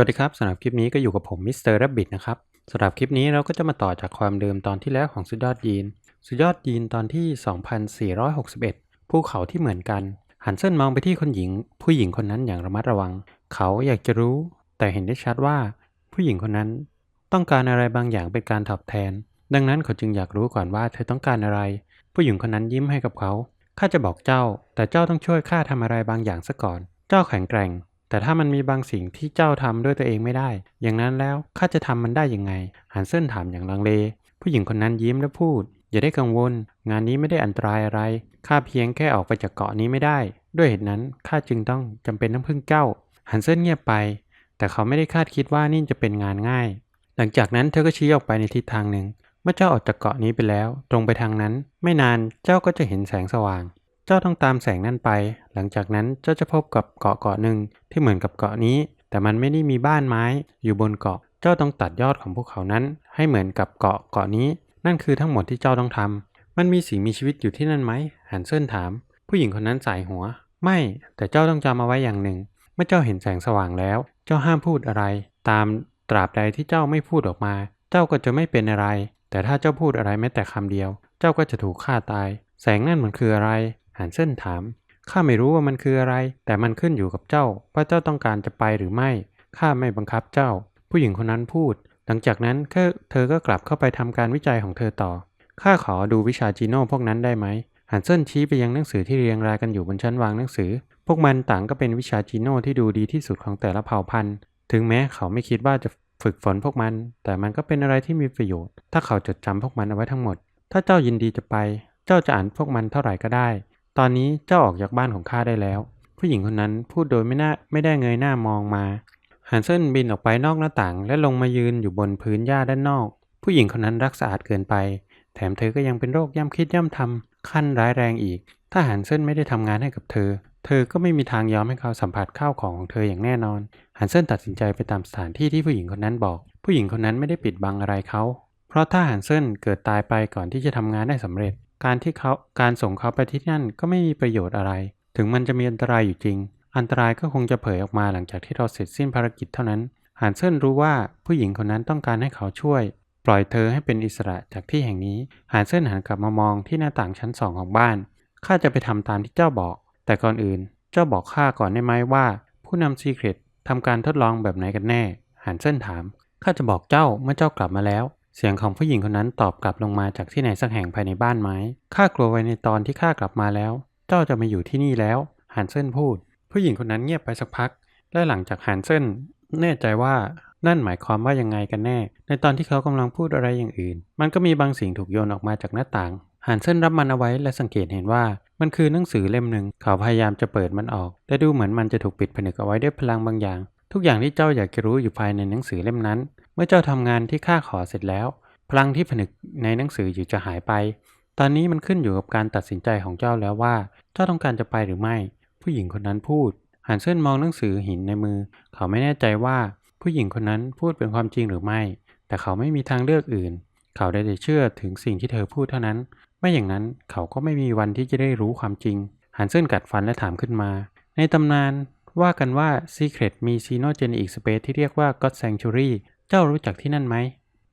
วัสดีครับสำหรับคลิปนี้ก็อยู่กับผมมิสเตอร์ b บบิทนะครับสำหรับคลิปนี้เราก็จะมาต่อจากความเดิมตอนที่แล้วของสุดยอดยีน สุดยอดยีนตอนที่ 2461 ภูเขาที่เหมือนกัน หันเส้นมองไปที่คนหญิง ผู้หญิงคนนั้นอย่างระมัดระวัง เขาอยากจะรู้ แต่เห็นได้ชัดว่า ผู้หญิงคนนั้นต้องการอะไรบางอย่างเป็นการตอบแทน ดังนั้นเขาจึงอยากรู้ก่อนว่าเธอต้องการอะไร ผู้หญิงคนนั้นยิ้มให้กับเขาข้าจะบอกเจ้า แต่เจ้าต้องช่วยข้าทำอะไรบางอย่างซะก่อน เจ้าแข็งแกร่ง แต่ถ้ามันมีบางสิ่งที่เจ้าทำด้วยตัวเองไม่ได้ อย่างนั้นแล้วข้าจะทำมันได้ยังไง หันเซินถามอย่างลังเล ผู้หญิงคนนั้นยิ้มและพูด อย่าได้กังวล งานนี้ไม่ได้อันตรายอะไร ข้าเพียงแค่ออกไปจากเกาะนี้ไม่ได้ ด้วยเหตุนั้นข้าจึงต้องจำเป็นต้องพึ่งเจ้า หันเซินเงียบไป แต่เขาไม่ได้คาดคิดว่านี่จะเป็นงานง่าย หลังจากนั้นเธอก็ชี้ออกไปในทิศทางหนึ่ง เมื่อเจ้าออกจากเกาะนี้ไปแล้ว ตรงไปทางนั้น ไม่นานเจ้าก็จะเห็นแสงสว่าง เจ้าต้องตามแสงนั่นไป หลังจากนั้นเจ้าจะพบกับเกาะเกาะหนึ่งที่เหมือนกับเกาะนี้ แต่มันไม่ได้มีบ้านไม้อยู่บนเกาะ เจ้าต้องตัดยอดของภูเขานั้น ให้เหมือนกับเกาะเกาะนี้ นั่นคือทั้งหมดที่เจ้าต้องทำมันมีสิ่งมีชีวิตอยู่ที่นั่นไหมหันเซินถาม ผู้หญิงคนนั้นสายหัว ไม่ แต่เจ้าต้องจำเอาไว้อย่างหนึ่ง เมื่อเจ้าเห็นแสงสว่างแล้ว เจ้าห้ามพูดอะไร ตามตราบใดที่เจ้าไม่พูดออกมา เจ้าก็จะไม่เป็นอะไร แต่ถ้าเจ้าพูดอะไรแม้แต่คำเดียว เจ้าก็จะถูกฆ่าตาย แสงนั่นมันคืออะไร หันเส้นถาม ข้าไม่รู้ว่ามันคืออะไร แต่มันขึ้นอยู่กับเจ้า ว่าเจ้าต้องการจะไปหรือไม่ ข้าไม่บังคับเจ้า ผู้หญิงคนนั้นพูด หลังจากนั้นเธอก็กลับเข้าไปทำการวิจัยของเธอต่อ ข้าขอดูวิชาจีโน่พวกนั้นได้ไหมหันเส้นชี้ไปยังหนังสือที่เรียงรายกันอยู่บนชั้นวางหนังสือ พวกมันต่างก็เป็นวิชาจีโน่ที่ดูดีที่สุดของแต่ละเผ่าพันธุ์ ถึงแม้เขาไม่คิดว่าจะฝึกฝนพวกมัน แต่มันก็เป็นอะไรที่มีประโยชน์ ถ้าเขาจดจำพวกมันเอาไว้ทั้งหมด ถ้าเจ้ายินดีจะไป เจ้าจะอ่านพวกมันเท่าไหร่ก็ได้ ตอนนี้เจ้าออกจากบ้านของข้าได้แล้ว ผู้หญิงคนนั้นพูดโดยไม่น่าไม่ได้เงยหน้ามองมาฮันเซนบินออกไปนอกหน้าต่าง และลงมายืนอยู่บนพื้นหญ้าด้านนอก ผู้หญิงคนนั้นรักสะอาดเกินไป แถมเธอก็ยังเป็นโรคย่ำคิดย่ำทำขั้นร้ายแรงอีก ถ้าฮันเซนไม่ได้ทำงานให้กับเธอ เธอก็ไม่มีทางยอมให้เขาสัมผัสข้าวของของเธออย่างแน่นอนฮันเซนตัดสินใจไปตามสถานที่ที่ผู้หญิงคนนั้นบอก ผู้หญิงคนนั้นไม่ได้ปิดบังอะไรเขาเพราะถ้าฮันเซนเกิดตายไปก่อนที่จะทำงานได้สำเร็จ การที่เขาการส่งเขาไปที่นั่นก็ไม่มีประโยชน์อะไร ถึงมันจะมีอันตรายอยู่จริง อันตรายก็คงจะเผยออกมาหลังจากที่เราเสร็จสิ้นภารกิจเท่านั้นฮันเซนรู้ว่าผู้หญิงคนนั้นต้องการให้เขาช่วย ปล่อยเธอให้เป็นอิสระจากที่แห่งนี้ฮันเซนหันกลับมามองที่หน้าต่างชั้นสองของบ้านข้าจะไปทำตามที่เจ้าบอก แต่ก่อนอื่น เจ้าบอกข้าก่อนได้ไหมว่า ผู้นำซีเครตทำการทดลองแบบไหนกันแน่ฮันเซนถามข้าจะบอกเจ้าเมื่อเจ้ากลับมาแล้ว เสียงของผู้หญิงคนนั้นตอบกลับลงมาจากที่ไหนสักแห่งภายในบ้านไม้ ข้ากลัวไว้ในตอนที่ข้ากลับมาแล้ว เจ้าจะมาอยู่ที่นี่แล้วฮันเซนพูด ผู้หญิงคนนั้นเงียบไปสักพัก และหลังจากฮันเซนแน่ใจว่านั่นหมายความว่ายังไงกันแน่ ในตอนที่เขากำลังพูดอะไรอย่างอื่น มันก็มีบางสิ่งถูกโยนออกมาจากหน้าต่างหันเส้นรับมันเอาไว้และสังเกตเห็นว่ามันคือหนังสือเล่มหนึ่งเขาพยายามจะเปิดมันออก แต่ดูเหมือนมันจะถูกปิดผนึกเอาไว้ด้วยพลังบางอย่าง ทุกอย่างที่เจ้าอยากจะรู้อยู่ภายในหนังสือเล่มนั้น มื่อเจ้าทำงานที่ข้าขอเสร็จแล้ว พลังที่ผนึกในหนังสืออยู่จะหายไป ตอนนี้มันขึ้นอยู่กับการตัดสินใจของเจ้าแล้วว่า เจ้าต้องการจะไปหรือไม่ ผู้หญิงคนนั้นพูดหันเส้นมองหนังสือหินในมือ เขาไม่แน่ใจว่าผู้หญิงคนนั้นพูดเป็นความจริงหรือไม่ แต่เขาไม่มีทางเลือกอื่น เขาได้แต่เชื่อถึงสิ่งที่เธอพูดเท่านั้น ไม่อย่างนั้นเขาก็ไม่มีวันที่จะได้รู้ความจริงหันเส้นกัดฟันและถามขึ้นมา ในตำนานว่ากันว่า Secret มีซีโนเจนอีกสเปซที่เรียกว่า God Sanctuary เจ้ารู้จักที่นั่นไหม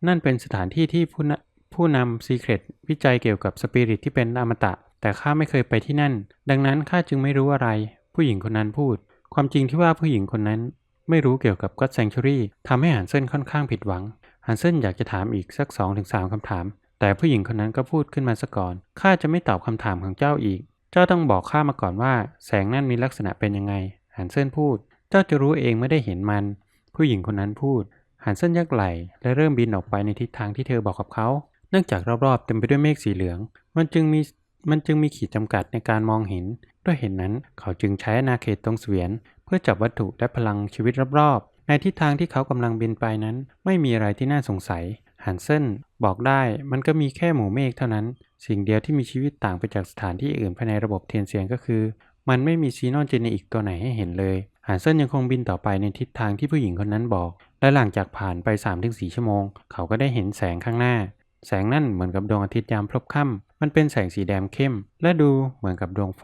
นั่นเป็นสถานที่ที่ผู้นผู้นำ Secret วิจัยเกี่ยวกับสปิริตที่เป็นอมตะ แต่ข้าไม่เคยไปที่นั่น ดังนั้นข้าจึงไม่รู้อะไร ผู้หญิงคนนั้นพูด ความจริงที่ว่าผู้หญิงคนนั้น ไม่รู้เกี่ยวกับ God Sanctuary ทำให้หันเส้นค่อนข้างผิดหวัง หันเส้นอยากจะถามอีกสัก2-3คำถาม แต่ผู้หญิงคนนั้นก็พูดขึ้นมาซะก่อน ข้าจะไม่ตอบคำถามของเจ้าอีก เจ้าต้องบอกข้ามาก่อนว่า แสงนั่นมีลักษณะเป็นยังไง หันเส้นพูด เจ้าจะรู้เองไม่ได้เห็นมัน ผู้หญิงคนนั้นพูด หันเส้นยักไหลและเริ่มบินออกไปในทิศทางที่เธอบอกกับเขา เนื่องจากรอบๆเต็มไปด้วยเมฆสีเหลือง มันจึงมีมันจึงมีขีดจำกัดในการมองเห็น ด้วยเหตุนนั้นเขาจึงใช้อาณาเขตตรงเสวียน เพื่อจับวัตถุและพลังชีวิตรอบๆ ในทิศทางที่เขากำลังบินไปนั้น ไม่มีอะไรที่น่าสงสัยหันเส้นบอกได้มันก็มีแค่หมู่เมฆเท่านั้น สิ่งเดียวที่มีชีวิตต่างไปจากสถานที่อื่นภายในระบบเทียนเสียงก็คือ มันไม่มีซีโนเจนอีกตัวไหนให้เห็นเลยหันเส้นยังคงบินต่อไปในทิศทางที่ผู้หญิงคนนั้นบอก และหลังจากผ่านไป 3-4 ชั่วโมง เขาก็ได้เห็นแสงข้างหน้า แสงนั่นเหมือนกับดวงอาทิตย์ยามพลบค่ำมันเป็นแสงสีแดงเข้ม และดูเหมือนกับดวงไฟ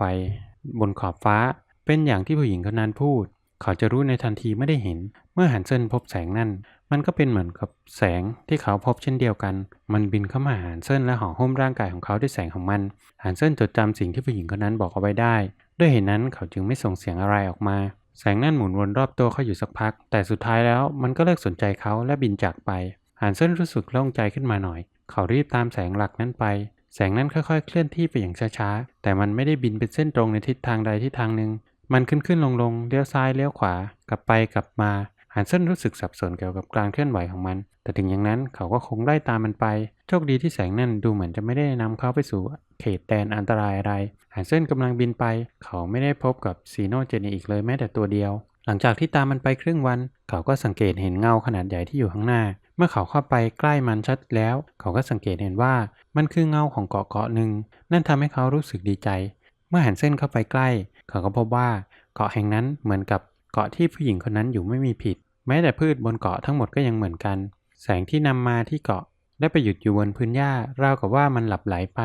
บนขอบฟ้า เป็นอย่างที่ผู้หญิงคนนั้นพูด เขาจะรู้ในทันทีไม่ได้เห็น เมื่อฮันเซินพบแสงนั่น มันก็เป็นเหมือนกับแสงที่เขาพบเช่นเดียวกัน มันบินเข้ามาหาันเซินและห่อหุ้มร่างกายของเขาด้วยแสงของมันฮันเซินจดจำสิ่งที่ผู้หญิงคนนั้นบอกเอาไว้ได้ ด้วยเหตุนั้นเขาจึงไม่ส่งเสียงอะไรออกมา แสงนั่นหมุนวนรอบตัวเขาอยู่สักพัก แต่สุดท้ายแล้วมันก็เลิกสนใจเขาและบินจากไปฮันเซนรู้สึกโล่งใจขึ้นมาหน่อย เขารีบตามแสงหลักนั้นไป แสงนั้นค่อยๆ เคลื่อนที่ไปอย่างช้าๆ แต่มันไม่ได้บินเป็นเส้นตรงในทิศทางใดทิศทางหนึ่ง มันขึ้นขึ้นลงลงเลี้ยวซ้ายเลี้ยวขวากลับไปกลับมาฮันเซนรู้สึกสับสนเกี่ยวกับการเคลื่อนไหวของมัน แต่ถึงอย่างนั้นเขาก็คงไล่ตามมันไป โชคดีที่แสงนั่นดูเหมือนจะไม่ได้นำเขาไปสู่ เขตแดนอันตรายอะไรฮันเซนกำลังบินไป เขาไม่ได้พบกับซีโนเจนีอีกเลยแม้แต่ตัวเดียว หลังจากที่ตามมันไปครึ่งวัน เขาก็สังเกตเห็นเงาขนาดใหญ่ที่อยู่ข้างหน้า เมื่อเขาเข้าไปใกล้มันชัดแล้ว เขาก็สังเกตเห็นว่ามันคือเงาของเกาะเกาะหนึ่ง นั่นทำให้เขารู้สึกดีใจ เมื่อหันเส้นเข้าไปใกล้ เขาก็พบว่าเกาะแห่งนั้นเหมือนกับเกาะที่ผู้หญิงคนนั้นอยู่ไม่มีผิด แม้แต่พืชบนเกาะทั้งหมดก็ยังเหมือนกัน แสงที่นำมาที่เกาะได้ไปหยุดอยู่บนพื้นหญ้าราวกับว่ามันหลับไหลไป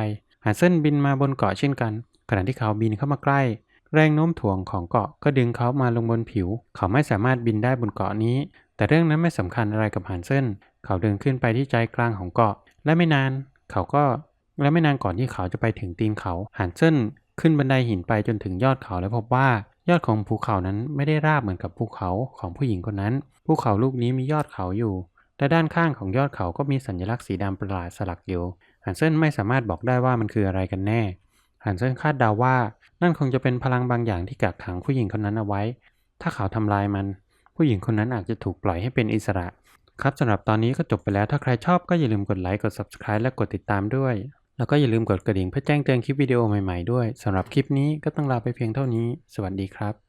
หันเส้นบินมาบนเกาะเช่นกัน ขณะที่เขาบินเข้ามาใกล้ แรงโน้มถ่วงของเกาะก็ดึงเขามาลงบนผิว เขาไม่สามารถบินได้บนเกาะนี้ แต่เรื่องนั้นไม่สำคัญอะไรกับฮันเซนเขาเดินขึ้นไปที่ใจกลางของเกาะ และไม่นาน เขาก็และไม่นานก่อนที่เขาจะไปถึงตีนเขาฮันเซนขึ้นบันไดหินไปจนถึงยอดเขาและพบว่ายอดของภูเขานั้นไม่ได้ราบเหมือนกับภูเขาของผู้หญิงคนนั้น ภูเขาลูกนี้มียอดเขาอยู่ และด้านข้างของยอดเขาก็มีสัญลักษณ์สีดำประหลาดสลักอยู่ ฮันเซนไม่สามารถบอกได้ว่ามันคืออะไรกันแน่ ฮันเซนคาดเดาว่า นั่นคงจะเป็นพลังบางอย่างที่กักขังผู้หญิงคนนั้นเอาไว้ ถ้าเขาทำลายมัน ผู้หญิงคนนั้นอาจจะถูกปล่อยให้เป็นอิสระ ครับสำหรับตอนนี้ก็จบไปแล้ว ถ้าใครชอบก็อย่าลืมกดไลค์ กด subscribe และกดติดตามด้วย แล้วก็อย่าลืมกดกระดิ่งเพื่อแจ้งเตือนคลิปวิดีโอใหม่ๆด้วยสำหรับคลิปนี้ก็ต้องลาไปเพียงเท่านี้ สวัสดีครับ